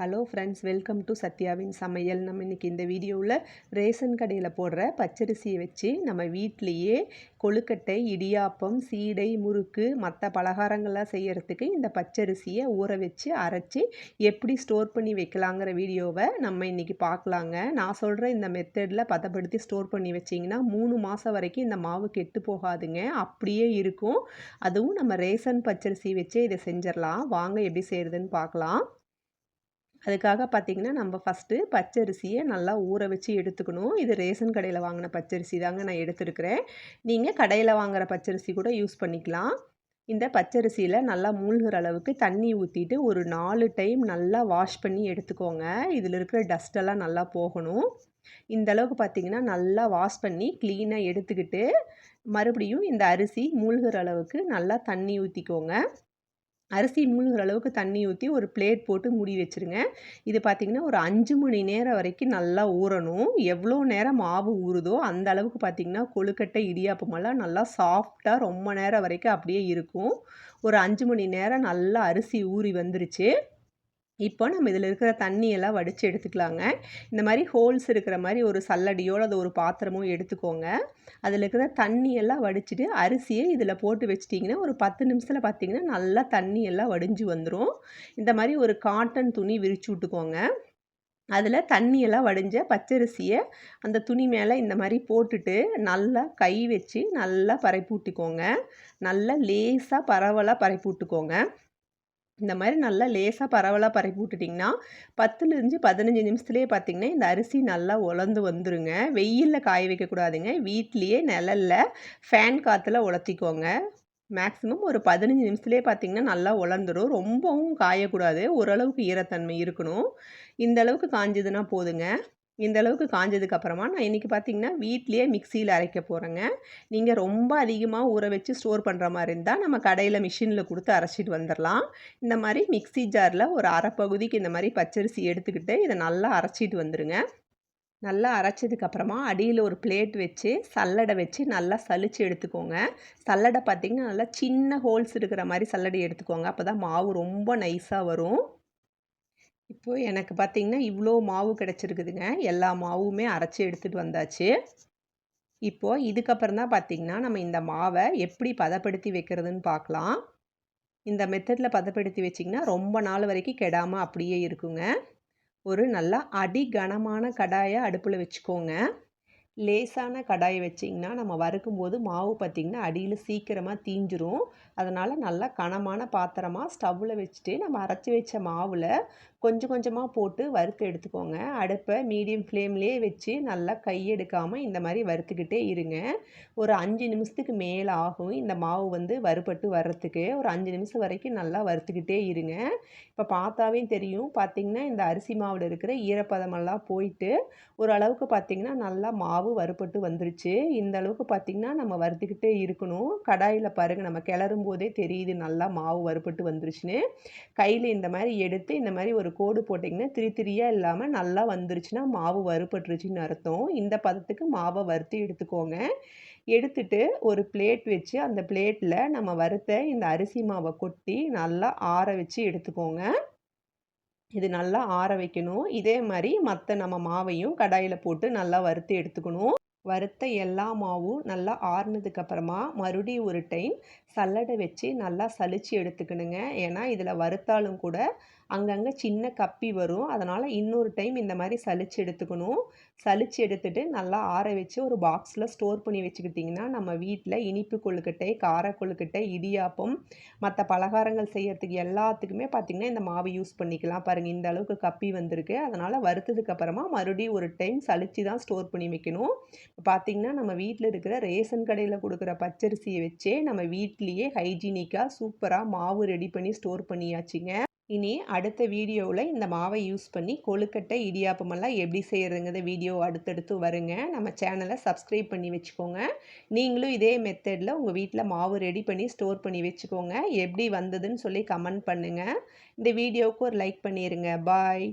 Hello friends welcome to சத்யாவின் சமையல் நம்ம இன்றைக்கி இந்த வீடியோவில் ரேஷன் கடையில் போடுற பச்சரிசியை வச்சு நம்ம வீட்லேயே கொழுக்கட்டை இடியாப்பம் சீடை முறுக்கு மற்ற பலகாரங்கள்லாம் செய்கிறதுக்கு இந்த பச்சரிசியை ஊற வச்சு அரைச்சி எப்படி ஸ்டோர் பண்ணி வைக்கலாங்கிற வீடியோவை நம்ம இன்றைக்கி பார்க்கலாங்க. நான் சொல்கிற இந்த மெத்தடில் பதப்படுத்தி ஸ்டோர் பண்ணி வச்சிங்கன்னா மூணு மாதம் வரைக்கும் இந்த மாவு கெட்டு போகாதுங்க. அப்படியே இருக்கும். அதுவும் நம்ம ரேஷன் பச்சரிசி வச்சே இதை செஞ்சிடலாம். வாங்க எப்படி செய்கிறதுன்னு பார்க்கலாம். அதுக்காக பார்த்திங்கன்னா நம்ம ஃபஸ்ட்டு பச்சரிசியை நல்லா ஊற வச்சு எடுத்துக்கணும். இது ரேஷன் கடையில் வாங்கின பச்சரிசி தாங்க நான் எடுத்துருக்கிறேன். நீங்கள் கடையில் வாங்குகிற பச்சரிசி கூட யூஸ் பண்ணிக்கலாம். இந்த பச்சரிசியில் நல்லா மூழ்கிற அளவுக்கு தண்ணி ஊற்றிட்டு ஒரு நாலு டைம் நல்லா வாஷ் பண்ணி எடுத்துக்கோங்க. இதில் இருக்கிற டஸ்ட்டெல்லாம் நல்லா போகணும். இந்த அளவுக்கு பார்த்திங்கன்னா நல்லா வாஷ் பண்ணி க்ளீனாக எடுத்துக்கிட்டு மறுபடியும் இந்த அரிசி மூழ்கிற அளவுக்கு நல்லா தண்ணி ஊற்றிக்கோங்க அரிசி மூழ்கிற அளவுக்கு தண்ணி ஊற்றி ஒரு பிளேட் போட்டு மூடி வச்சுருங்க. இது பார்த்திங்கன்னா ஒரு அஞ்சு மணி நேரம் வரைக்கும் நல்லா ஊறணும். எவ்வளோ நேரம் மாவு ஊறுதோ அந்த அளவுக்கு பார்த்திங்கன்னா கொழுக்கட்டை இடியாப்பமெல்லாம் நல்லா சாஃப்டாக ரொம்ப நேரம் வரைக்கும் அப்படியே இருக்கும். ஒரு அஞ்சு மணி நேரம் நல்லா அரிசி ஊறி வந்துருச்சு. இப்போ நம்ம இதில் இருக்கிற தண்ணியெல்லாம் வடித்து எடுத்துக்கலாங்க. இந்த மாதிரி ஹோல்ஸ் இருக்கிற மாதிரி ஒரு சல்லடியோ அல்லது ஒரு பாத்திரமோ எடுத்துக்கோங்க. அதில் இருக்கிற தண்ணியெல்லாம் வடிச்சிட்டு அரிசியை இதில் போட்டு வச்சிட்டிங்கன்னா ஒரு பத்து நிமிஷத்தில் பார்த்திங்கன்னா நல்லா தண்ணியெல்லாம் வடிஞ்சு வந்துடும் இந்த மாதிரி ஒரு காட்டன் துணி விரிச்சு விட்டுக்கோங்க. அதில் தண்ணியெல்லாம் வடிஞ்ச பச்சரிசியை அந்த துணி மேலே இந்த மாதிரி போட்டுட்டு நல்லா கை வச்சு நல்லா பரப்பி விட்டுக்கோங்க. நல்லா லேசாக பரவலாக பரப்பி விட்டுக்கோங்க. இந்த மாதிரி நல்லா லேசாக பரவலாக பரப்பி விட்டுட்டிங்கன்னா பத்துலேருந்து பதினஞ்சு நிமிஷத்துலேயே பார்த்திங்கன்னா இந்த அரிசி நல்லா உலர்ந்து வந்துருங்க. வெயிலில் காய வைக்கக்கூடாதுங்க. வீட்லேயே நிழலில் ஃபேன் காற்றுல உலர்த்திக்கோங்க. மேக்ஸிமம் ஒரு பதினஞ்சு நிமிஷத்துலேயே பார்த்திங்கன்னா நல்லா உலர்ந்துடும் ரொம்பவும் காயக்கூடாது. ஓரளவுக்கு ஈரத்தன்மை இருக்கணும். இந்த அளவுக்கு காஞ்சதுன்னா போதுங்க. இந்த அளவுக்கு காஞ்சதுக்கு அப்புறமா நான் இன்றைக்கி பார்த்தீங்கன்னா வீட்லேயே மிக்சியில் அரைக்க போகிறேங்க நீங்கள் ரொம்ப அதிகமாக ஊற வச்சு ஸ்டோர் பண்ணுற மாதிரி இருந்தால் நம்ம கடையில் மிஷினில் கொடுத்து அரைச்சிட்டு வந்துடலாம் இந்த மாதிரி மிக்சி ஜாரில் ஒரு அரை பகுதிக்கு இந்த மாதிரி பச்சரிசி எடுத்துக்கிட்டு இதை நல்லா அரைச்சிட்டு வந்துடுங்க நல்லா அரைச்சதுக்கப்புறமா அடியில் ஒரு பிளேட் வச்சு சல்லடை வச்சு நல்லா சளிச்சு எடுத்துக்கோங்க. சல்லடை பார்த்திங்கன்னா நல்லா சின்ன ஹோல்ஸ் இருக்கிற மாதிரி சல்லடை எடுத்துக்கோங்க. அப்போ தான் மாவு ரொம்ப நைஸாக வரும். இப்போது எனக்கு பார்த்திங்கன்னா இவ்வளோ மாவு கிடச்சிருக்குதுங்க. எல்லா மாவுமே அரைச்சி எடுத்துகிட்டு வந்தாச்சு. இப்போது இதுக்கப்புறம் தான் பார்த்திங்கன்னா நம்ம இந்த மாவை எப்படி பதப்படுத்தி வைக்கிறதுன்னு பார்க்கலாம் இந்த மெத்தடில் பதப்படுத்தி வச்சிங்கன்னா ரொம்ப நாள் வரைக்கும் கெடாமல் அப்படியே இருக்குங்க. ஒரு நல்லா அடி கனமான கடாயை அடுப்பில் வச்சுக்கோங்க. லேசான கடாயை வச்சிங்கன்னா நம்ம வறுக்கும்போது மாவு பார்த்திங்கன்னா அடியில் சீக்கிரமாக தீஞ்சிரும். அதனால் நல்லா கனமான பாத்திரமாக ஸ்டவ்வில் வச்சுட்டு நம்ம அரைச்சி வச்ச மாவில் கொஞ்சம் கொஞ்சமாக போட்டு வறுத்து எடுத்துக்கோங்க. அடுப்பை மீடியம் ஃப்ளேம்லேயே வச்சு நல்லா கையெடுக்காமல் இந்த மாதிரி வறுத்துக்கிட்டே இருங்க. ஒரு அஞ்சு நிமிஷத்துக்கு மேலே ஆகும். இந்த மாவு வந்து வறுபட்டு வர்றதுக்கு. ஒரு அஞ்சு நிமிஷம் வரைக்கும் நல்லா வறுத்துக்கிட்டே இருங்க. இப்போ பார்த்தாவே தெரியும். பார்த்திங்கன்னா இந்த அரிசி மாவில் இருக்கிற ஈரப்பதமெல்லாம் போயிட்டு ஓரளவுக்கு பார்த்திங்கன்னா நல்லா மாவு வறுபட்டு வந்துருச்சு. இந்த அளவுக்கு பார்த்திங்கன்னா நம்ம வறுத்துக்கிட்டே இருக்கணும். கடாயில் பாருங்கள் நம்ம கிளறும் போதே தெரியுது நல்லா மாவு வறுபட்டு வந்துருச்சுன்னு. கையில் இந்த மாதிரி எடுத்து இந்த மாதிரி ஒரு கோடு போட்டிங்கன்னா திரி திரியாக இல்லாமல் நல்லா வந்துருச்சுன்னா மாவு வறுபட்டுருச்சுன்னு அர்த்தம். இந்த பதத்துக்கு மாவை வறுத்து எடுத்துக்கோங்க. எடுத்துட்டு ஒரு பிளேட் வச்சு அந்த பிளேட்டில் நம்ம வறுத்த இந்த அரிசி மாவை கொட்டி நல்லா ஆற வச்சு எடுத்துக்கோங்க. இது நல்லா ஆற வைக்கணும். இதே மாதிரி மற்ற நம்ம மாவையும் கடாயில் போட்டு நல்லா வறுத்து எடுத்துக்கணும். வறுத்த எல்லா மாவும் நல்லா ஆறுனதுக்கப்புறமா மறுபடியும் ஒரு டைம் சல்லடை வச்சு நல்லா சலிச்சு எடுத்துக்கணுங்க. ஏன்னா இதில் வறுத்தாலும் கூட அங்கங்கே சின்ன கப்பி வரும். அதனால் இன்னொரு டைம் இந்த மாதிரி சலிச்சு எடுத்துக்கணும். சலிச்சு எடுத்துகிட்டு நல்லா ஆற வச்சு ஒரு பாக்ஸில் ஸ்டோர் பண்ணி வச்சுக்கிட்டிங்கன்னா நம்ம வீட்டில் இனிப்பு கொழுக்கட்டை கார கொழுக்கட்டை இடியாப்பம் மற்ற பலகாரங்கள் செய்கிறதுக்கு எல்லாத்துக்குமே பார்த்திங்கன்னா இந்த மாவு யூஸ் பண்ணிக்கலாம். பாருங்கள் இந்த அளவுக்கு கப்பி வந்திருக்கு. அதனால் வறுத்ததுக்கப்புறமா மறுபடியும் ஒரு டைம் சளிச்சு தான் ஸ்டோர் பண்ணி வைக்கணும். பார்த்திங்கன்னா நம்ம வீட்டில் இருக்கிற ரேஷன் கடையில் கொடுக்குற பச்சரிசியை வச்சே நம்ம வீட்லேயே ஹைஜீனிக்காக சூப்பராக மாவு ரெடி பண்ணி ஸ்டோர் பண்ணியாச்சுங்க. இனி அடுத்த வீடியோவில் இந்த மாவை யூஸ் பண்ணி கொழுக்கட்டை இடியாப்பமெல்லாம் எப்படி செய்கிறதுங்கிறத வீடியோ அடுத்தடுத்து வருங்க. நம்ம சேனலை சப்ஸ்கிரைப் பண்ணி வச்சுக்கோங்க. நீங்களும் இதே மெத்தடில் உங்கள் வீட்டில் மாவு ரெடி பண்ணி ஸ்டோர் பண்ணி வச்சுக்கோங்க. எப்படி வந்ததுன்னு சொல்லி கமெண்ட் பண்ணுங்கள் இந்த வீடியோவுக்கு ஒரு லைக் பண்ணிடுங்க பாய்.